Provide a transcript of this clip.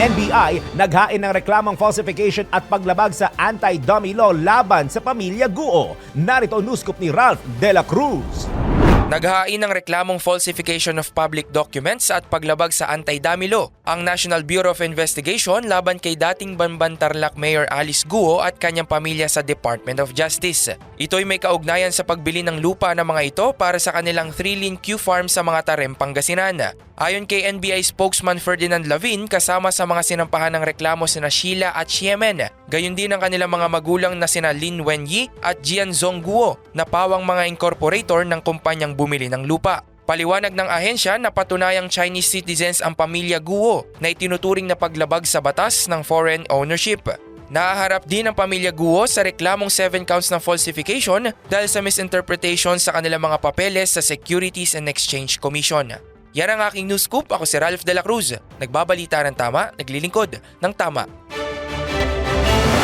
NBI naghain ng reklamong falsification at paglabag sa anti-dummy law laban sa pamilya Guo. Narito ang ni Ralph De La Cruz. Naghain ng reklamong falsification of public documents at paglabag sa anti-dummy law ang National Bureau of Investigation laban kay dating Bambantarlac Mayor Alice Guo at kanyang pamilya sa Department of Justice. Ito'y may kaugnayan sa pagbili ng lupa ng mga ito para sa kanilang 3-lane Q farm sa mga Tarem, Pangasinan. Ayon kay NBI spokesman Ferdinand Lavin, kasama sa mga sinampahan ng reklamo sina Sheila at Xiemen. Gayon din ang kanilang mga magulang na sina Lin Wenyi at Jian Zongguo na pawang mga incorporator ng kumpanyang bumili ng lupa. Paliwanag ng ahensya na patunayang Chinese citizens ang pamilya Guo na itinuturing na paglabag sa batas ng foreign ownership. Nahaharap din ang pamilya Guo sa reklamong 7 counts ng falsification dahil sa misinterpretation sa kanilang mga papeles sa Securities and Exchange Commission. Yan ang aking news scoop. Ako si Ralph De La Cruz. Nagbabalita ng tama, naglilingkod ng tama.